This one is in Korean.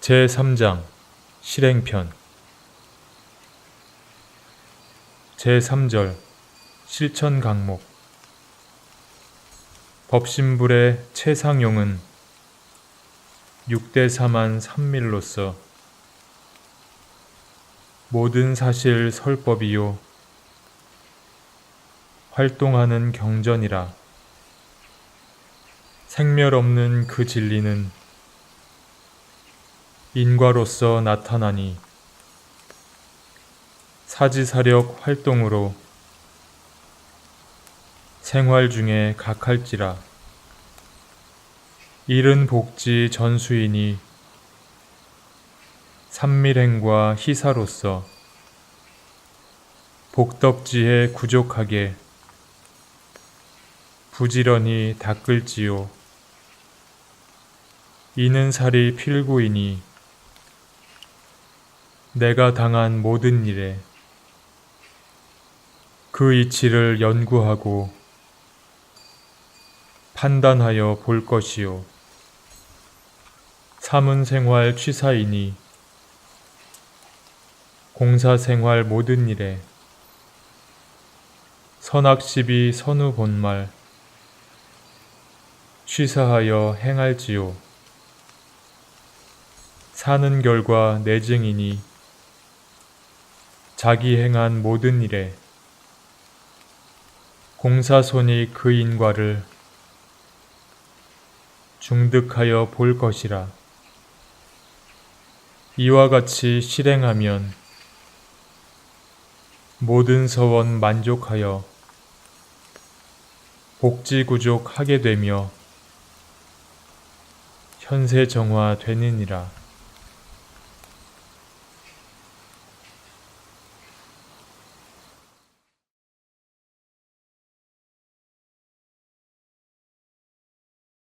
제3장 실행편. 제3절 실천 강목. 법신불의 최상용은 6대 4만 3밀로서 모든 사실 설법이요. 활동하는 경전이라. 생멸 없는 그 진리는 인과로서 나타나니 사지사력 활동으로 생활 중에 각할지라. 일은 복지 전수이니 삼밀행과 희사로서 복덕지에 구족하게 부지런히 닦을지요. 이는 살이 필구이니 내가 당한 모든 일에 그 이치를 연구하고 판단하여 볼 것이요. 사문 생활 취사이니 공사 생활 모든 일에 선악십이 선후 본말 취사하여 행할지요. 사는 결과 내증이니 자기 행한 모든 일에 공사손이 그 인과를 중득하여 볼 것이라. 이와 같이 실행하면 모든 서원 만족하여 복지구족하게 되며 현세 정화 되느니라.